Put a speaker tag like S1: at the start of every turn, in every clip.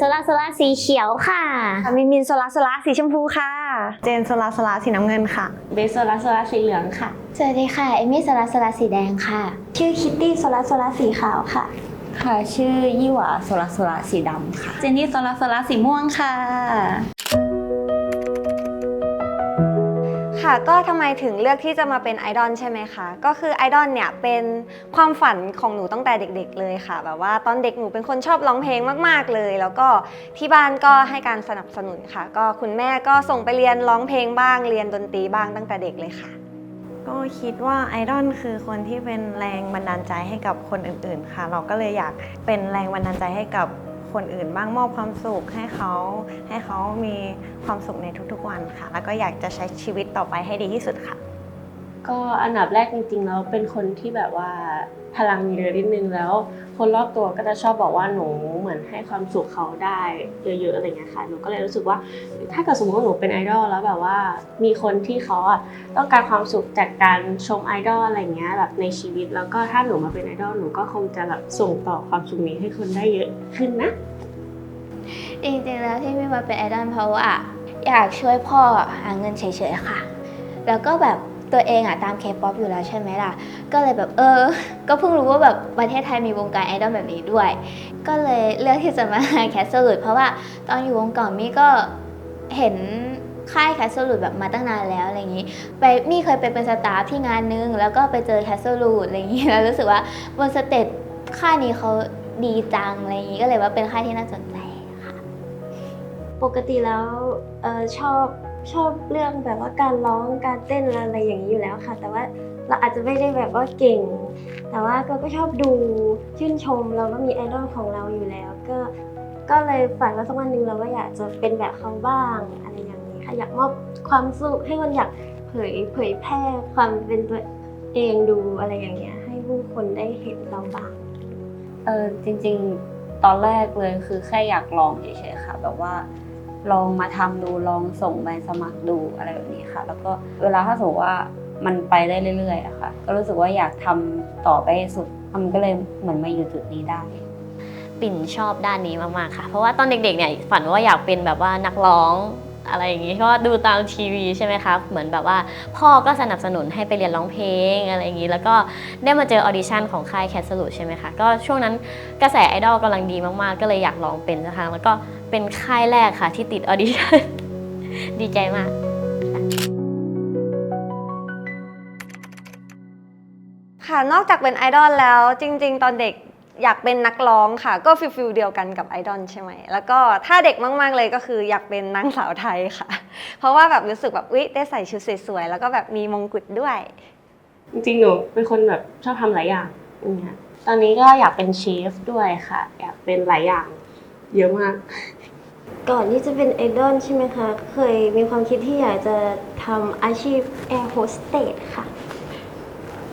S1: สวัสดีค่ะปิ่นโซลาโซลาสีเขียวค่ะ
S2: ค่ะ มินมินโซลาโซลาสีชมพูค่ะ เจนโซลาโซลาสีน้ำเงินค่ะ
S3: เบสโซลาโซลาสีเหลืองค่ะ
S1: สวัสดีค่ะ เอมี่โซลาโซลาสีแดงค่ะ
S4: ชื่อคิตตี้โซลาโซลาสีขาวค่ะ
S5: ค่ะ ชื่อยี่หวาโซลาโซลาสีดำค่ะ
S2: เจนนี่โซลาโซลาสีม่วงค่ะ ค่ะ ก็ทำไมถึงเลือกที่จะมาเป็นไอดอลใช่ไหมคะ ก็คือไอดอลเนี่ยเป็นความฝันของหนูตั้งแต่เด็ก ๆ เลยค่ะ แบบว่าตอนเด็กหนูเป็นคนชอบร้องเพลงมากๆเลย แล้วก็ที่บ้านก็ให้การสนับสนุนค่ะ ก็คุณแม่ก็ส่งไปเรียนร้องเพลงบ้าง เรียนดนตรีบ้างตั้งแต่เด็กเลยค่ะ ก็คิดว่าไอดอลคือคนที่เป็นแรงบันดาลใจให้กับคนอื่นๆ ค่ะ เราก็เลยอยากเป็นแรงบันดาลใจให้กับ คนอื่นบ้างมอบความสุขให้เขาให้เขามีความสุขในทุกๆวันค่ะ แล้วก็อยากจะใช้ชีวิตต่อไปให้ดีที่สุดค่ะ
S3: ก็อันดับแรกจริงๆแล้วเป็นคนที่แบบว่าพลังเยอะนิดนึงแล้ว คนรอบตัวก็จะชอบบอกว่าหนูเหมือนให้ความสุขเขาได้เยอะๆอะไรเงี้ยค่ะหนูก็เลยรู้สึกว่า ถ้าเกิดสมมติว่าหนูเป็นไอดอลแล้วแบบว่ามีคนที่เขาอะต้องการความสุขจากการชมไอดอลอะไรเงี้ยแบบในชีวิต แล้วก็ถ้าหนูมาเป็นไอดอลหนูก็คงจะแบบส่งต่อความสุขนี้ให้คนได้เยอะขึ้นนะ
S1: จริงๆแล้วที่ไม่มาเป็นไอดอลเพราะว่าอยากช่วยพ่อหาเงินเฉยๆค่ะ แล้วก็แบบ ตัวเองอะตามเคป๊อปอยู่แล้วใช่ไหมล่ะ ก็เลยแบบเออ ก็เพิ่งรู้ว่าแบบประเทศไทยมีวงการไอดอลแบบนี้ด้วย ก็เลยเลือกที่จะมาแคสเซิลเพราะว่าตอนอยู่วงก่ามี่ก็เห็นค่ายแคสเซิลแบบมาตั้งนานแล้วอะไรอย่างนี้ ไปมี่เคยไปเป็นสตาฟที่งานนึง แล้วก็ไปเจอแคสเซิลอะไรอย่างนี้ แล้วรู้สึกว่าบนสเตจค่ายนี้เขาดีจังอะไรอย่างนี้ก็เลยว่าเป็นค่ายที่น่าสนใจค่ะ
S4: ปกติแล้วเออชอบ ชอบเรื่องแบบว่าการร้องการเต้นอะไรอย่างนี้อยู่แล้วค่ะ แต่ว่าเราอาจจะไม่ได้แบบว่าเก่ง แต่ว่าก็ก็ชอบดูชื่นชมเราก็มีไอดอลของเราอยู่แล้ว ก็ก็เลยฝันว่าสักวันหนึ่งเราก็อยากจะเป็นแบบเขาบ้างอะไรอย่างนี้ค่ะอยากมอบความสุขให้คนอยากเผยเผยแพร่ความเป็นตัวเองดูอะไรอย่างเงี้ย ให้ผู้คนได้เห็นเราบ้าง
S5: เออจริง ๆ ตอนแรกเลยคือแค่อยากลองเฉยๆค่ะแบบว่า ลองมาทำดูลองส่งใบสมัครดูอะไรแบบนี้ค่ะ แล้วก็เวลาถ้าสมมติว่ามันไปได้เรื่อยๆอะค่ะ ก็รู้สึกว่าอยากทำต่อไปสุดมันก็เลยเหมือนมาอยู่จุดนี้ได้
S1: ปิ่นชอบด้านนี้มากๆค่ะ เพราะว่าตอนเด็กๆเนี่ยฝันว่าอยากเป็นแบบว่านักร้องอะไรอย่างงี้เพราะดูตามทีวีใช่ไหมคะเหมือนแบบว่า พ่อก็สนับสนุนให้ไปเรียนร้องเพลงอะไรอย่างงี้ แล้วก็ได้มาเจอออดิชั่นของค่ายแคสลูใช่ไหมคะก็ช่วงนั้นกระแสไอดอลกำลังดีมากๆ ก็เลยอยากลองเป็นสักครั้งแล้วก็ เป็นค่ายแรกค่ะ ที่ติดออดิชั่นดีใจมาก
S2: ค่ะ นอกจากเป็นไอดอลแล้วจริง ๆ ตอนเด็กอยากเป็นนักร้องค่ะ ก็ฟิลฟิลเดียวกันกับไอดอลใช่ไหม แล้วก็ถ้าเด็กมาก ๆ เลยก็คืออยากเป็นนางสาวไทยค่ะ เพราะว่าแบบรู้สึกแบบอุ๊ยได้ใส่ชุดสวย ๆ แล้วก็แบบมีมงกุฎด้วย
S3: จริงๆหนูเป็นคนแบบชอบทำหลายอย่างอย่างเงี้ยตอนนี้ก็อยากเป็นเชฟด้วยค่ะ อยากเป็นหลายอย่าง เยอะมาก
S4: ก่อนที่จะเป็นไอดอลใช่ไหมคะ เคยมีความคิดที่อยากจะทำอาชีพแอร์โฮสเตสค่ะ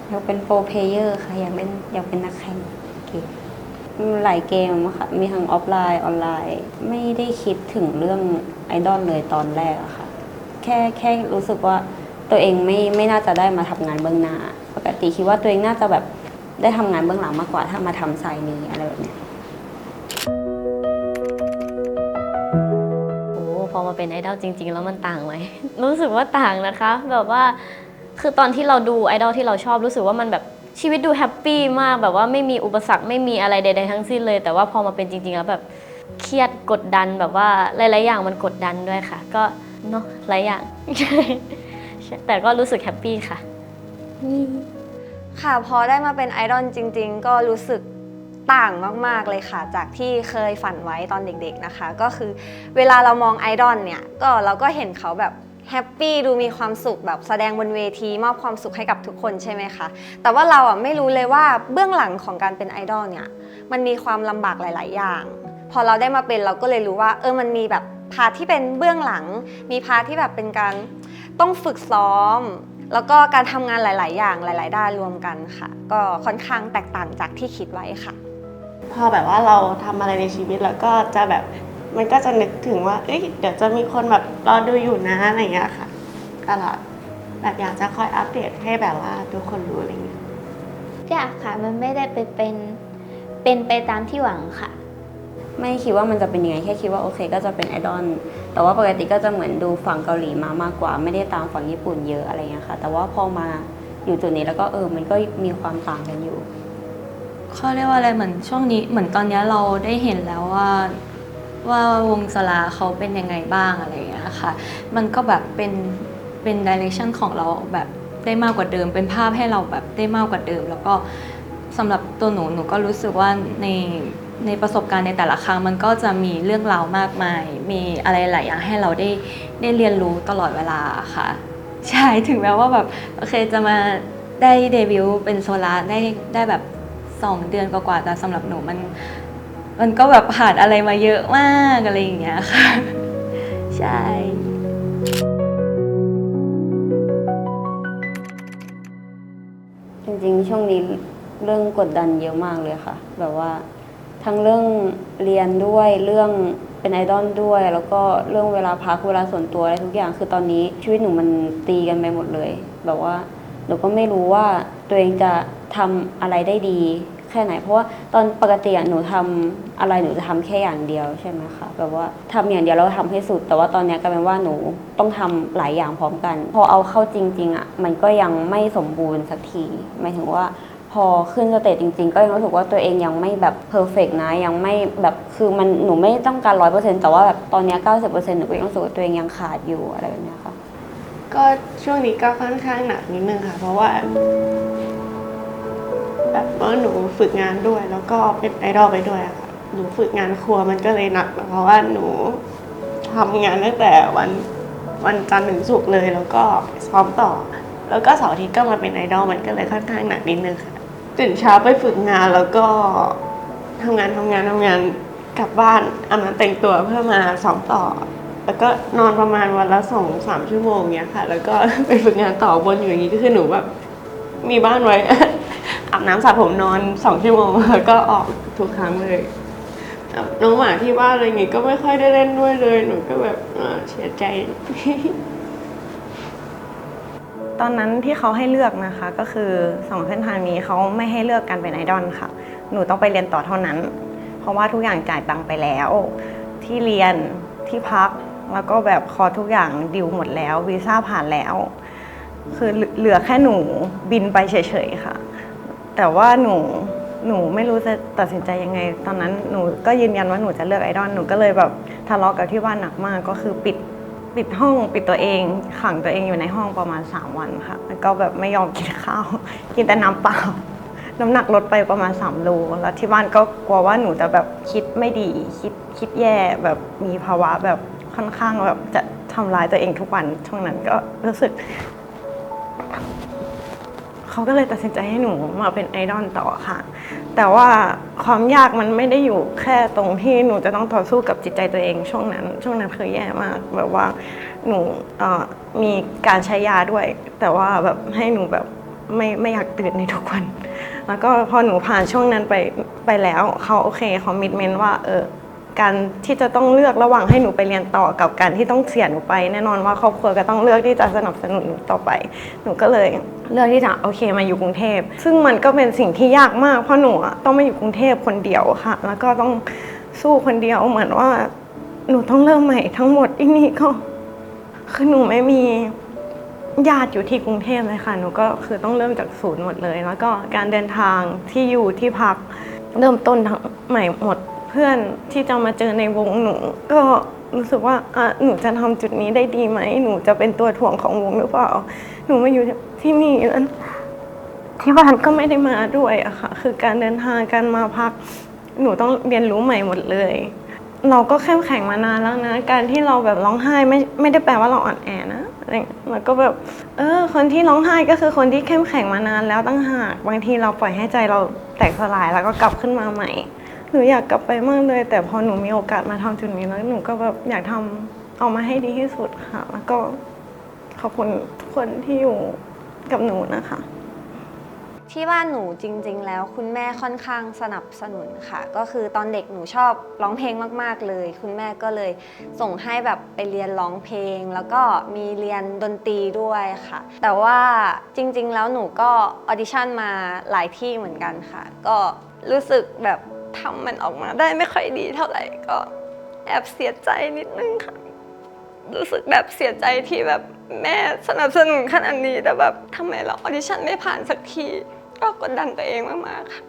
S5: อยากเป็นโปรเพลเยอร์ค่ะ อยากเป็นอยากเป็นนักแข่งเกมหลายเกมอะค่ะ มีทั้งออฟไลน์ออนไลน์ ไม่ได้คิดถึงเรื่องไอดอลเลยตอนแรกอะค่ะ แค่แค่รู้สึกว่าตัวเองไม่ไม่น่าจะได้มาทำงานเบื้องหน้า ปกติคิดว่าตัวเองน่าจะแบบได้ทำงานเบื้องหลังมากกว่าถ้ามาทำสายนี้อะไรแบบเนี้
S1: เป็นไอดอลจริง ๆ แล้วมันต่างไหม รู้สึกว่าต่างนะคะ แบบว่าคือตอนที่เราดูไอดอลที่เราชอบรู้สึกว่ามันแบบชีวิตดูแฮปปี้มากแบบว่าไม่มีอุปสรรคไม่มีอะไรใดๆทั้งสิ้นเลย แต่ว่าพอมาเป็นจริง ๆ แล้วแบบเครียดกดดันแบบว่าหลายๆอย่างมันกดดันด้วยค่ะ ก็เนาะหลายอย่างแต่ก็รู้สึกแฮปปี้ค่ะ
S2: ค่ะพอได้มาเป็นไอดอลจริง ๆ ก็รู้สึก ต่างมาก ๆ เลยค่ะ จากที่เคยฝันไว้ตอนเด็กๆนะคะ ก็คือเวลาเรามองไอดอลเนี่ยก็เราก็เห็นเขาแบบแฮปปี้ดูมีความสุขแบบแสดงบนเวที มอบความสุขให้กับทุกคนใช่ไหมคะแต่ว่าเราอะไม่รู้เลยว่าเบื้องหลังของการเป็นไอดอลเนี่ยมันมีความลำบากหลาย ๆ อย่าง พอเราได้มาเป็นเราก็เลยรู้ว่า เออมันมีแบบพาร์ทที่เป็นเบื้องหลัง มีพาร์ทที่แบบเป็นการต้องฝึกซ้อม แล้วก็การทำงานหลาย ๆ อย่างหลาย ๆ ด้านรวมกันค่ะ ก็ค่อนข้างแตกต่างจากที่คิดไว้ค่ะ
S3: พอแบบว่าเราทำอะไรในชีวิตแล้วก็จะแบบมันก็จะนึกถึงว่า เอ้ยเดี๋ยวจะมีคนแบบรอดูอยู่นะอะไรอย่างเงี้ยค่ะตลอดแบบอยากจะคอยอัปเดตให้แบบว่าทุกคนรู้อะไรอย่างเงี้ย
S1: ยากค่ะมันไม่ได้ไปเป็นเป็นไปตามที่หวังค่ะ
S5: ไม่คิดว่ามันจะเป็นยังไงแค่คิดว่าโอเคก็จะเป็นไอดอลแต่ว่าปกติก็จะเหมือนดูฝั่งเกาหลีมามากกว่า ไม่ได้ตามฝั่งญี่ปุ่นเยอะอะไรเงี้ยค่ะ แต่ว่าพอมาอยู่จุดนี้แล้วก็เออมันก็มีความต่างกันอยู่
S6: เขาเรียกว่าอะไรเหมือนช่วงนี้เหมือนตอนนี้เราได้เห็นแล้วว่าว่าวงสลาเขาเป็นยังไงบ้างอะไรอย่างเงี้ยค่ะ มันก็แบบเป็นเป็นดิเรกชันของเราแบบได้มากกว่าเดิม เป็นภาพให้เราแบบได้มากกว่าเดิม แล้วก็สำหรับตัวหนูหนูก็รู้สึกว่าในในประสบการณ์ในแต่ละครั้งมันก็จะมีเรื่องราวมากมาย มีอะไรหลายอย่างให้เราได้ได้เรียนรู้ตลอดเวลาค่ะ ใช่ถึงแม้ว่าแบบโอเคจะมาได้เดบิวต์เป็นโซลาได้ได้แบบ สองเดือนกว่าๆแต่สำหรับหนูมัน มันก็แบบผ่านอะไรมาเยอะมากอะไรอย่างเงี้ยค่ะ ใช่
S5: จริงๆ ช่วงนี้เรื่องกดดันเยอะมากเลยค่ะ แบบว่าทั้งเรื่องเรียนด้วยเรื่องเป็นไอดอลด้วย แล้วก็เรื่องเวลาพักเวลาส่วนตัวอะไรทุกอย่างคือตอนนี้ชีวิตหนูมันตีกันไปหมดเลย แบบว่าหนูก็ไม่รู้ว่าตัวเองจะ ทำอะไรได้ดีแค่ไหน เพราะว่าตอนปกติอะหนูทำอะไรหนูจะทำแค่อย่างเดียวใช่ไหมคะแบบว่าทำอย่างเดียวแล้วก็ทำให้สุด แต่ว่าตอนเนี้ยกลายเป็นว่าหนูต้องทำหลายอย่างพร้อมกัน พอเอาเข้าจริงๆอะมันก็ยังไม่สมบูรณ์สักทีหมายถึงว่าพอขึ้นสเตจจริงๆ ก็ยังรู้สึกว่าตัวเองยังไม่แบบเพอร์เฟกนะยังไม่แบบคือมันหนูไม่ต้องการร้อยเปอร์เซ็นต์แต่ว่าแบบตอนเนี้เก้าสิบเปอร์เซ็นต์หนูก็ยังรู้สึกว่าตัวเองยังขาดอยู่อะไรแบบเนี้ยค่ะ
S3: ก็ช่วงนี้ก็ค่อนข้างหนักนิดนึงค่ะ เพราะว่า แบบว่าหนูฝึกงานด้วย แล้วก็เป็นไอดอลไปด้วยค่ะหนูฝึกงานครัวมันก็เลยหนักเพราะว่าหนูทำงานตั้งแต่วันวันจันทร์ถึงศุกร์เลย แล้วก็ซ้อมต่อ แล้วก็เสาร์อาทิตย์ก็มาเป็นไอดอลมันก็เลยค่อนข้างหนักนิดนึงค่ะตื่นเช้าไปฝึกงานแล้วก็ทำงานทำงานทำงานกลับบ้านอาบน้ำแต่งตัวเพื่อมาซ้อมต่อ แล้วก็นอนประมาณวันละสองสามชั่วโมงเนี้ยค่ะ แล้วก็ไปฝึกงานต่อบนอยู่อย่างนี้ก็คือหนูแบบมีบ้านไว้ บน้ำสระผมนอนสองชั่วโมงแล้วก็ออกทุกครั้งเลยน้องหมาที่บ้านอะไรอย่างงี้ก็ไม่ค่อยได้เล่นด้วยเลยหนูก็แบบเสียใจ
S7: ตอนนั้นที่เขาให้เลือกนะคะ ก็คือสองเส้นทางนี้เขาไม่ให้เลือกการเป็นไอดอลค่ะ หนูต้องไปเรียนต่อเท่านั้น เพราะว่าทุกอย่างจ่ายตังไปแล้ว ที่เรียนที่พักแล้วก็แบบคอทุกอย่างดิวหมดแล้ววีซ่าผ่านแล้ว คือเหลือแค่หนูบินไปเฉยๆค่ะ แต่ว่าหนูหนูไม่รู้จะตัดสินใจยังไง ตอนนั้นหนูก็ยืนยันว่าหนูจะเลือกไอดอลหนูก็เลยแบบทะเลาะกับที่บ้านหนักมากก็คือปิดปิดห้องปิดตัวเองขังตัวเองอยู่ในห้องประมาณ 3 วันค่ะแล้วก็แบบไม่ยอมกินข้าว กินแต่น้ำเปล่า น้ำหนักลดไปประมาณ3โลแล้วที่บ้านก็กลัวว่าหนูจะแบบคิดไม่ดีคิดคิดแย่แบบมีภาวะแบบค่อนข้างแบบจะทำร้ายตัวเองทุกวันช่วงนั้นก็รู้สึก เขาก็เลยตัดสินใจให้หนูมาเป็นไอดอลต่อค่ะ แต่ว่าความยากมันไม่ได้อยู่แค่ตรงที่หนูจะต้องต่อสู้กับจิตใจตัวเองช่วงนั้น ช่วงนั้นคือแย่มากแบบว่าหนูมีการใช้ยาด้วย แต่ว่าแบบให้หนูแบบไม่ไม่อยากตื่นในทุกวัน แล้วก็พอหนูผ่านช่วงนั้นไปไปแล้วเขาโอเคเขามิดเมนว่าเออ การที่จะต้องเลือกระหว่างให้หนูไปเรียนต่อกับการที่ต้องเสียหนูไป แน่นอนว่าครอบครัวก็ต้องเลือกที่จะสนับสนุนหนูต่อไป หนูก็เลยเลือกที่จะโอเคมาอยู่กรุงเทพ ซึ่งมันก็เป็นสิ่งที่ยากมากเพราะหนูต้องมาอยู่กรุงเทพคนเดียวค่ะ แล้วก็ต้องสู้คนเดียวเหมือนว่า หนูต้องเริ่มใหม่ทั้งหมดที่นี่ก็คือหนูไม่มีญาติอยู่ที่กรุงเทพเลยค่ะ หนูก็คือต้องเริ่มจากศูนย์หมดเลย แล้วก็การเดินทางที่อยู่ที่พักเริ่มต้นทั้งใหม่หมด เพื่อนที่จะมาเจอในวงหนู ก็รู้สึกว่าอะหนูจะทำจุดนี้ได้ดีไหม หนูจะเป็นตัวถ่วงของวงหรือเปล่า หนูมาอยู่ที่นี่แล้วที่บ้านก็ไม่ได้มาด้วยอะค่ะ คือการเดินทางการมาพัก หนูต้องเรียนรู้ใหม่หมดเลย เราก็เข้มแข็งมานานแล้วนะ การที่เราแบบร้องไห้ไม่ไม่ได้แปลว่าเราอ่อนแอนะแล้วก็แบบเออ คนที่ร้องไห้ก็คือคนที่เข้มแข็งมานานแล้วตั้งหาก บางทีเราปล่อยให้ใจเราแตกสลายแล้วก็กลับขึ้นมาใหม่ หนูอยากกลับไปมากเลย แต่พอหนูมีโอกาสมาทำจุดนี้แล้วหนูก็แบบอยากทำออกมาให้ดีที่สุดค่ะ แล้วก็ขอบคุณทุกคนที่อยู่กับหนูนะคะ
S2: ที่บ้านหนูจริง ๆ แล้วคุณแม่ค่อนข้างสนับสนุนค่ะ ก็คือตอนเด็กหนูชอบร้องเพลงมาก ๆ เลย คุณแม่ก็เลยส่งให้แบบไปเรียนร้องเพลง แล้วก็มีเรียนดนตรีด้วยค่ะ แต่ว่าจริง ๆ แล้วหนูก็ออดิชั่นมาหลายที่เหมือนกันค่ะ ก็รู้สึกแบบ ทำมันออกมาได้ไม่ค่อยดีเท่าไหร่ก็แอบเสียใจนิดนึงค่ะ รู้สึกแบบเสียใจที่แบบแม่สนับสนุนขนาดนี้แต่แบบทำไมเราออดิชั่นไม่ผ่านสักที ก็กดดันตัวเองมากๆค่ะ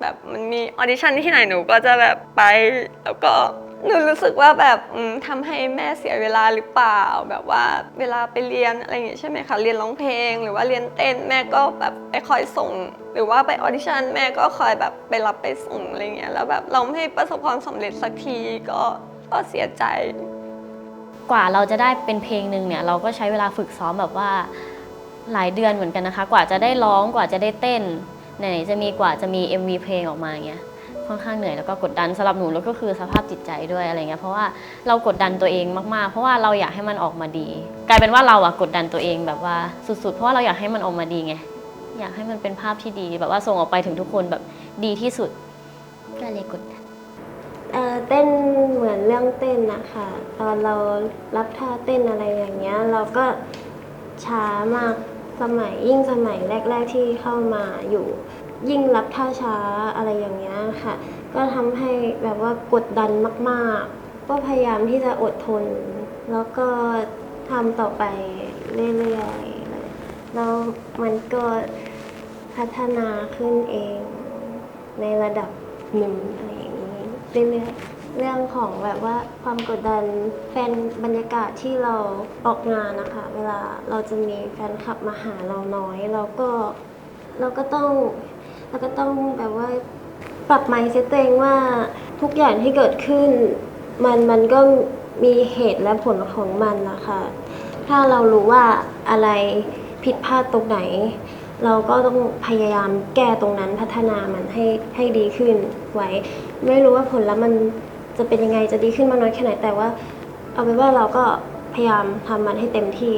S2: แบบมันมีออดิชั่นที่ไหนหนูก็จะแบบไปแล้วก็ หนูรู้สึกว่าแบบอืมทำให้แม่เสียเวลาหรือเปล่า แบบว่าเวลาไปเรียนอะไรอย่างงี้ใช่ไหมคะเรียนร้องเพลง หรือว่าเรียนเต้นแม่ก็แบบไปคอยส่ง หรือว่าไปออดิชั่นแม่ก็คอยแบบไปรับไปส่งอะไรเงี้ยแล้วแบบเราไม่ประสบความสำเร็จสักทีก็ก็เสียใจ
S8: กว่าเราจะได้เป็นเพลงหนึ่งเนี่ยเราก็ใช้เวลาฝึกซ้อมแบบว่าหลายเดือนเหมือนกันนะคะ กว่าจะได้ร้องกว่าจะได้เต้นไหนๆจะมีกว่าจะมี MV เพลงออกมาเงี้ย ค่อนข้างเหนื่อยแล้วก็กดดันสำหรับหนูแล้วก็คือสภาพจิตใจด้วยอะไรเงี้ยเพราะว่าเรากดดันตัวเองมากๆ เพราะว่าเราอยากให้มันออกมาดี กลายเป็นว่าเราอะกดดันตัวเองแบบว่าสุดๆ เพราะว่าเราอยากให้มันออกมาดีไงอยากให้มันเป็นภาพที่ดีแบบว่าส่งออกไปถึงทุกคนแบบดีที่สุดก็เลยกดดัน
S4: เอ่อเต้นเหมือนเรื่องเต้นนะคะตอนเรารับท่าเต้นอะไรอย่างเงี้ย เราก็ช้ามากสมัยยิ่งสมัยแรก ๆที่เข้ามาอยู่ ยิ่งรับท่าช้าอะไรอย่างเงี้ยค่ะ ก็ทำให้แบบว่ากดดันมาก ๆ ก็พยายามที่จะอดทน แล้วก็ทำต่อไปเรื่อยๆเลยแล้วมันก็พัฒนาขึ้นเองในระดับหนึ่งอะไรอย่างนี้เรื่อยๆเรื่องของแบบว่าความกดดันแฟนบรรยากาศที่เราออกงานนะคะ เวลาเราจะมีแฟนคลับมาหาเราน้อย เราก็เราก็ต้อง เราก็ต้องแบบว่าปรับไมซ์เซตตัวเองว่าทุกอย่างที่เกิดขึ้น มันมันก็มีเหตุและผลของมันนะคะถ้าเรารู้ว่าอะไรผิดพลาดตรงไหน เราก็ต้องพยายามแก้ตรงนั้นพัฒนามันให้ให้ดีขึ้นไว้ ไม่รู้ว่าผลแล้วมันจะเป็นยังไงจะดีขึ้นมากน้อยแค่ไหนแต่ว่า เอาเป็นว่าเราก็พยายามทำมันให้เต็มที่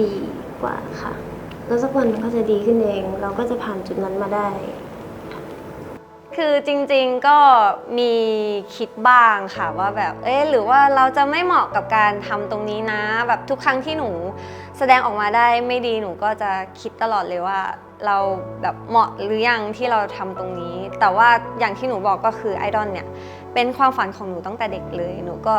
S4: ดีกว่าค่ะ แล้วสักวันมันก็จะดีขึ้นเอง เราก็จะผ่านจุดนั้นมาได้
S2: คือจริงๆก็มีคิดบ้างค่ะว่าแบบ เอ๊ะหรือว่าเราจะไม่เหมาะกับการทำตรงนี้นะ แบบทุกครั้งที่หนู แสดงออกมาได้ไม่ดีหนูก็จะคิดตลอดเลยว่า เราแบบเหมาะหรือยังที่เราทำตรงนี้ แต่ว่าอย่างที่หนูบอกก็คือไอดอลเนี่ย เป็นความฝันของหนูตั้งแต่เด็กเลยหนูก็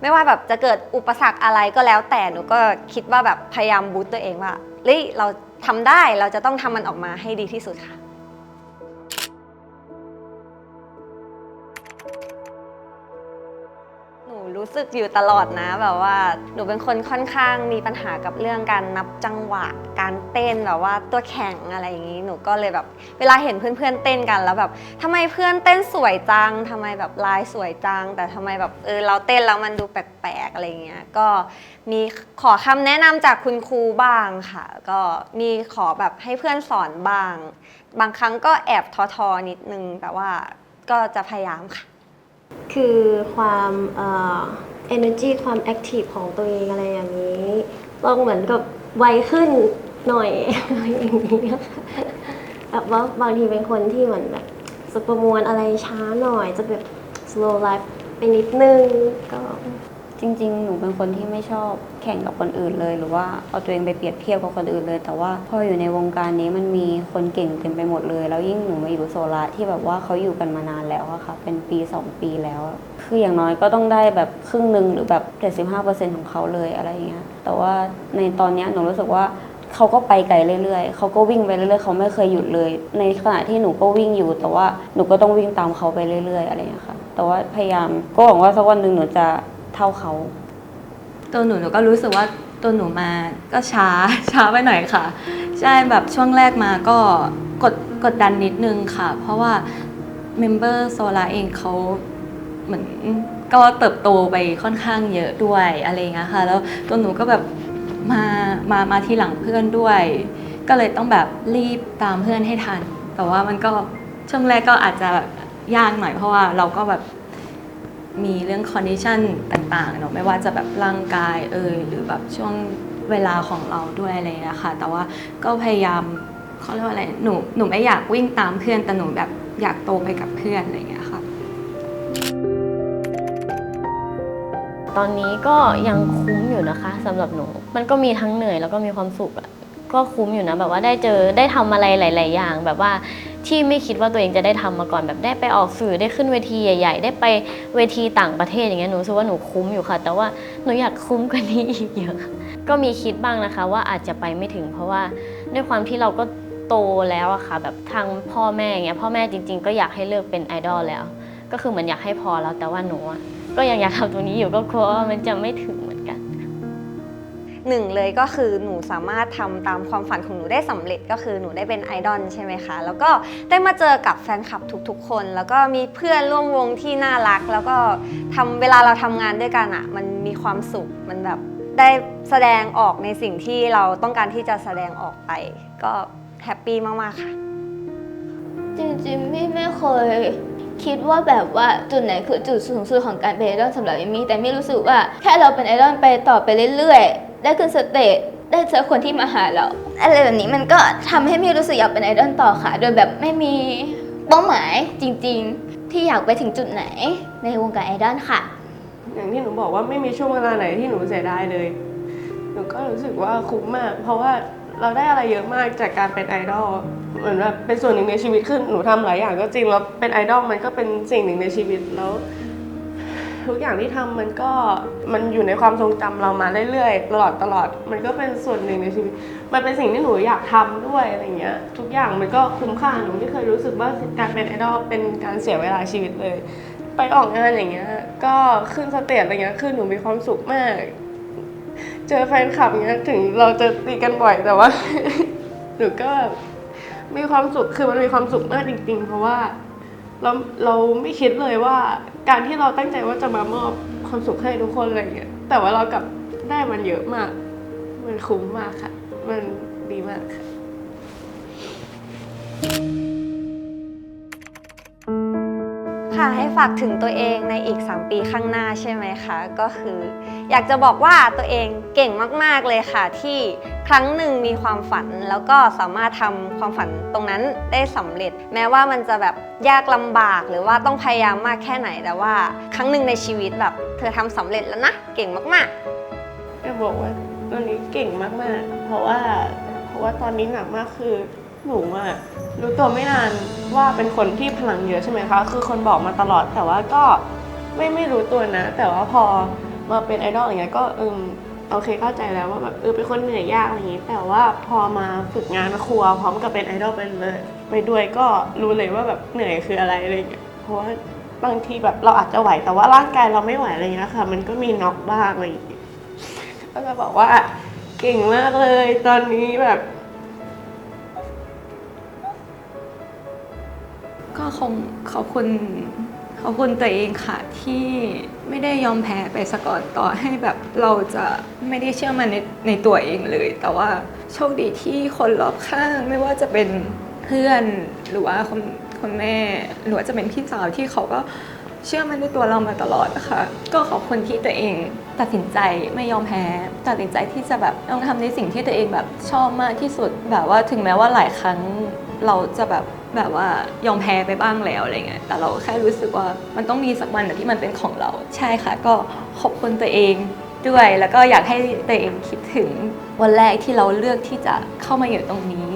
S2: ไม่ว่าแบบจะเกิดอุปสรรคอะไรก็แล้วแต่หนูก็คิดว่าแบบพยายามบูตตัวเองว่า เฮ้ยเราทำได้เราจะต้องทำมันออกมาให้ดีที่สุดค่ะ สึกอยู่ตลอดนะ แบบว่าหนูเป็นคนค่อนข้างมีปัญหากับเรื่องการนับจังหวะ การเต้นแบบว่าตัวแข็งอะไรอย่างนี้หนูก็เลยแบบ เวลาเห็นเพื่อนๆเต้นกันแล้วแบบทำไมเพื่อนเต้นสวยจังทำไมแบบลายสวยจัง แต่ทำไมแบบเออเราเต้นแล้วมันดูแปลกๆอะไรเงี้ยก็มีขอคำแนะนำจากคุณครูบ้างค่ะ ก็มีขอแบบให้เพื่อนสอนบ้าง บางครั้งก็แอบท้อๆนิดนึงแต่ว่าก็จะพยายามค่ะ
S4: คือความเอ่อ energy ความ active ของตัวเองอะไรอย่างนี้ ต้องเหมือนกับไวขึ้นหน่อย อะไรอย่างนี้ค่ะแบบว่าบางทีเป็นคนที่เหมือนแบบสประมวลอะไรช้าหน่อยจะแบบ slow life ไปนิดนึงก็
S5: จริง ๆ หนูเป็นคนที่ไม่ชอบแข่งกับคนอื่นเลย หรือว่าเอาตัวเองไปเปรียบเทียบกับคนอื่นเลย แต่ว่าพออยู่ในวงการนี้มันมีคนเก่งเต็มไปหมดเลย แล้วยิ่งหนูมาอยู่โซลาที่แบบว่าเขาอยู่กันมานานแล้วอะค่ะ เป็นปี 2 ปีแล้ว คืออย่างน้อยก็ต้องได้แบบครึ่งหนึ่งหรือแบบ 75%ของเขาเลยอะไรอย่างเงี้ย แต่ว่าในตอนนี้หนูรู้สึกว่าเขาก็ไปไกลเรื่อยๆ เขาก็วิ่งไปเรื่อยๆ เขาไม่เคยหยุดเลย ในขณะที่หนูก็วิ่งอยู่ แต่ว่าหนูก็ต้องวิ่งตามเขาไปเรื่อยๆ อะไรอย่างเงี้ยค่ะ แต่ว่าพยายามก็หวังว่าสักวันหนึ่งหนูจะ เท่าเขา
S6: ตัวหนูหนูก็รู้สึกว่าตัวหนูมาก็ช้า ช้าไปหน่อยค่ะ ใช่แบบช่วงแรกมาก็กดกดดันนิดนึงค่ะ เพราะว่าเมมเบอร์โซลาเองเขาเหมือนก็เติบโตไปค่อนข้างเยอะด้วยอะไรเงี้ยค่ะ แล้วตัวหนูก็แบบมามามาทีหลังเพื่อนด้วย ก็เลยต้องแบบรีบตามเพื่อนให้ทัน แต่ว่ามันก็ช่วงแรกก็อาจจะแบบยากหน่อยเพราะว่าเราก็แบบ มีเรื่องคอนดิชันต่างๆเนาะไม่ว่าจะแบบร่างกายเอ่ยหรือแบบช่วงเวลาของเราด้วยอะไรอย่างเงี้ยค่ะแต่ว่าก็พยายามเขาเรียกว่าอะไรหนูหนูไม่อยากวิ่งตามเพื่อนแต่หนูแบบอยากโตไปกับเพื่อนอะไรอย่างเงี้ยค่ะ
S8: ตอนนี้ก็ยังคุ้มอยู่นะคะสำหรับหนู มันก็มีทั้งเหนื่อยแล้วก็มีความสุขอะก็คุ้มอยู่นะแบบว่าได้เจอได้ทำอะไรหลาย ๆ อย่าง แบบว่า ที่ไม่คิดว่าตัวเองจะได้ทำมาก่อนแบบได้ไปออกสื่อได้ขึ้นเวทีใหญ่ ๆ ได้ไปเวทีต่างประเทศอย่างเงี้ยหนูรู้สึกว่าหนูคุ้มอยู่ค่ะ แต่ว่าหนูอยากคุ้มกว่านี้อีกเยอะก็มีคิดบ้างนะคะ ว่าอาจจะไปไม่ถึง เพราะว่าด้วยความที่เราก็โตแล้วอะค่ะแบบทางพ่อแม่เงี้ยพ่อแม่จริง ๆ ก็อยากให้เลิกเป็นไอดอลแล้ว ก็คือเหมือนอยากให้พอแล้วแต่ว่าหนูอะก็ยังอยากทำตรงนี้อยู่ก็กลัวว่ามันจะไม่ถึง หนึ่
S2: งเลยก็คือหนูสามารถทำตามความฝันของหนูได้สำเร็จก็คือหนูได้เป็นไอดอลใช่ไหมคะ แล้วก็ได้มาเจอกับแฟนคลับทุกๆ คน แล้วก็มีเพื่อนร่วมวงที่น่ารัก แล้วก็ทำเวลาเราทำงานด้วยกันอะมันมีความสุขมันแบบได้แสดงออกในสิ่งที่เราต้องการที่จะแสดงออกไป ก็แฮปปี้มากๆค่ะ
S1: จริงๆพี่ไม่เคยคิดว่าแบบว่าจุดไหนคือจุดสูงสุดของการเป็นไอดอลสำหรับเอมี่แต่ไม่รู้สึกว่าแค่เราเป็นไอดอลไปต่อไปเรื่อยๆ ได้ขึ้นสเตจได้เจอคนที่มาหาเราอะไรแบบนี้มันก็ทำให้มี่รู้สึกอยากเป็นไอดอลต่อค่ะ โดยแบบไม่มีเป้าหมายจริงๆ ที่อยากไปถึงจุดไหนในวงการไอดอลค่ะ
S3: อย่างที่หนูบอกว่าไม่มีช่วงเวลาไหนที่หนูเสียดายเลย หนูก็รู้สึกว่าคุ้มมาก เพราะว่าเราได้อะไรเยอะมากจากการเป็นไอดอลเหมือนแบบเป็นส่วนหนึ่งในชีวิตขึ้นหนูทำหลายอย่างก็จริงแล้วเป็นไอดอลมันก็เป็นสิ่งหนึ่งในชีวิตแล้ว ทุกอย่างที่ทำมันก็มันอยู่ในความทรงจำเรามาเรื่อยๆตลอดตลอดมันก็เป็นส่วนหนึ่งในชีวิต มันเป็นสิ่งที่หนูอยากทำด้วยอะไรเงี้ย ทุกอย่างมันก็คุ้มค่าหนูไม่เคยรู้สึกว่าการเป็นไอดอลเป็นการเสียเวลาชีวิตเลย ไปออกงานอย่างเงี้ย ก็ขึ้นสเตจอะไรเงี้ยคือหนูมีความสุขมาก เจอแฟนคลับเงี้ยถึงเราจะตีกันบ่อยแต่ว่าหนูก็มีความสุขคือมันมีความสุขมากจริง ๆ เพราะว่า เราเราไม่คิดเลยว่าการที่เราตั้งใจว่าจะมามอบความสุขให้ทุกคนอะไรเงี้ยแต่ว่าเรากลับได้มันเยอะมาก มันคุ้มมากค่ะ มันดีมากค่ะ
S2: ค่ะให้ฝากถึงตัวเองในอีก 3 ปีข้างหน้าใช่ไหมคะ ก็คือ อยากจะบอกว่าตัวเองเก่งมากๆเลยค่ะ ที่ครั้งหนึ่งมีความฝัน แล้วก็สามารถทำความฝันตรงนั้นได้สำเร็จ แม้ว่ามันจะแบบยากลำบากหรือว่าต้องพยายามมากแค่ไหนแต่ว่า ครั้งหนึ่งในชีวิตแบบ เธอทำสำเร็จแล้วนะเก่งมากๆ
S3: จะบอกว่าตอนนี้เก่งมากๆ เพราะว่าเพราะว่าตอนนี้หนักมากคือ หนูอะรู้ตัวไม่นานว่าเป็นคนที่พลังเยอะใช่ไหมคะ คือคนบอกมาตลอดแต่ว่าก็ไม่ไม่รู้ตัวนะ แต่ว่าพอมาเป็นไอดอลอย่างเงี้ยก็เอมโอเคเข้าใจแล้วว่าแบบเออเป็นคนเหนื่อยยากอะไรอย่างงี้ แต่ว่าพอมาฝึกงานครัวพร้อมกับเป็นไอดอลไปเลยไปด้วยก็รู้เลยว่าแบบเหนื่อยคืออะไรอะไรอย่างเงี้ยเพราะว่าบางทีแบบเราอาจจะไหวแต่ว่าร่างกายเราไม่ไหวอะไรอย่างเงี้ยค่ะ มันก็มีน็อกบ้างอะไรอย่างเงี้ยก็จะบอกว่าเก่งมากเลยตอนนี้แบบ
S6: คงขอบคุณขอบคุณตัวเองค่ะที่ไม่ได้ยอมแพ้ไปสะก่อนต่อให้แบบเราจะไม่ได้เชื่อมันในในตัวเองเลย แต่ว่าโชคดีที่คนรอบข้างไม่ว่าจะเป็นเพื่อนหรือว่าคนคนแม่หรือว่าจะเป็นพี่สาวที่เขาก็เชื่อมันในตัวเรามาตลอดนะคะก็ขอบคุณที่ตัวเองตัดสินใจไม่ยอมแพ้ตัดสินใจที่จะแบบต้องทำในสิ่งที่ตัวเองแบบชอบมากที่สุดแบบว่าถึงแม้ว่าหลายครั้งเราจะแบบ แบบว่ายอมแพ้ไปบ้างแล้วอะไรเงี้ย แต่เราแค่รู้สึกว่ามันต้องมีสักวันที่มันเป็นของเรา ใช่ค่ะ ก็ขอบคุณตัวเองด้วย แล้วก็อยากให้ตัวเองคิดถึงวันแรกที่เราเลือกที่จะเข้ามาอยู่ตรงนี้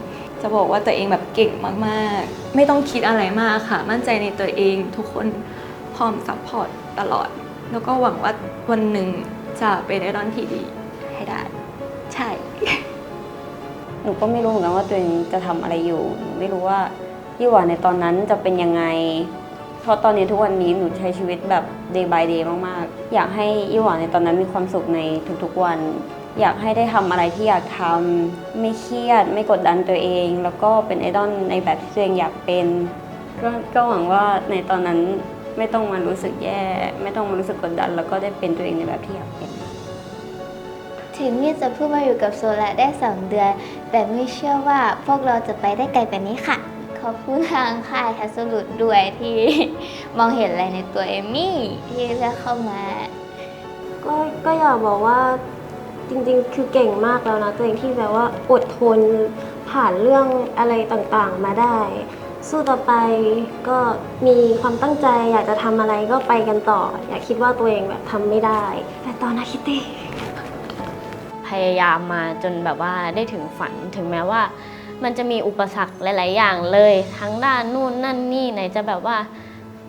S6: จะบอกว่าตัวเองแบบเก่งมากๆ ไม่ต้องคิดอะไรมากค่ะ มั่นใจในตัวเอง ทุกคนพร้อมซัพพอร์ตตลอด แล้วก็หวังว่าวันหนึ่งจะเป็นไอดอลที่ดีให้ได้ ใช่
S5: หนูก็ไม่รู้เหมือนกันว่าตัวเองจะทำอะไรอยู่ หนูไม่รู้ว่า ยี่หวานในตอนนั้นจะเป็นยังไง เพราะตอนนี้ทุกวันนี้หนูใช้ชีวิตแบบ day by day มากๆ อยากให้ยี่หวานในตอนนั้นมีความสุขในทุกๆวัน อยากให้ได้ทำอะไรที่อยากทำไม่เครียด ไม่กดดันตัวเอง แล้วก็เป็นไอดอลในแบบที่ตัวเองอยากเป็นก็ก็หวังว่าในตอนนั้นไม่ต้องมารู้สึกแย่ ไม่ต้องมารู้สึกกดดัน แล้วก็ได้เป็นตัวเองในแบบที่อยากเป็น
S1: ถึงมี่จะเพิ่งมาอยู่กับโซลาได้สองเดือน แต่ไม่เชื่อว่าพวกเราจะไปได้ไกลแบบนี้ค่ะ ขอบคุณทางค่ายแคสลูดด้วยที่มองเห็นอะไรในตัวเอมี่ที่เลือกเข้ามา
S4: ก็ก็อยากบอกว่าจริงๆ คือเก่งมากแล้วนะ ตัวเองที่แบบว่าอดทนผ่านเรื่องอะไรต่างๆมาได้ สู้ต่อไปก็มีความตั้งใจอยากจะทำอะไรก็ไปกันต่อ อย่าคิดว่าตัวเองแบบทำไม่ได้แต่ตอนนะคิตตี้
S8: พยายามมาจนแบบว่าได้ถึงฝันถึงแม้ว่า มันจะมีอุปสรรคหลาย ๆ อย่างเลย ทั้งด้านนู่นนั่นนี่ไหนจะแบบว่า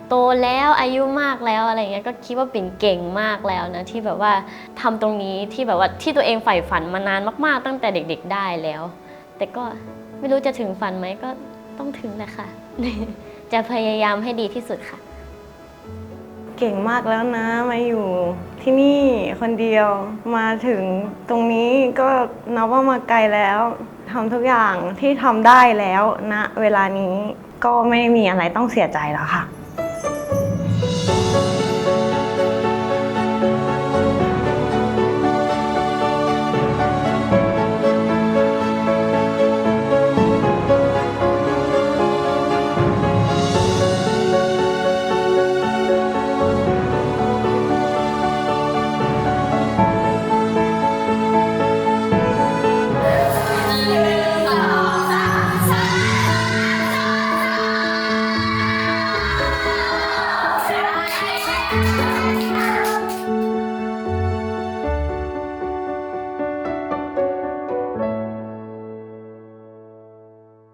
S8: โตแล้วอายุมากแล้วอะไรเงี้ยก็คิดว่าปิ่นเก่งมากแล้วนะที่แบบว่าทำตรงนี้ที่แบบว่าที่ตัวเองใฝ่ฝันมานานมาก ๆ ตั้งแต่เด็ก ๆ ได้แล้ว แต่ก็ไม่รู้จะถึงฝันไหมก็ต้องถึงแหละค่ะ จะพยายามให้ดีที่สุดค่ะ
S7: เก่งมากแล้วนะมาอยู่ที่นี่คนเดียวมาถึงตรงนี้ก็นับว่ามาไกลแล้ว ทำทุกอย่างที่ทำได้แล้วณเวลานี้ก็ไม่มีอะไรต้องเสียใจแล้วค่ะ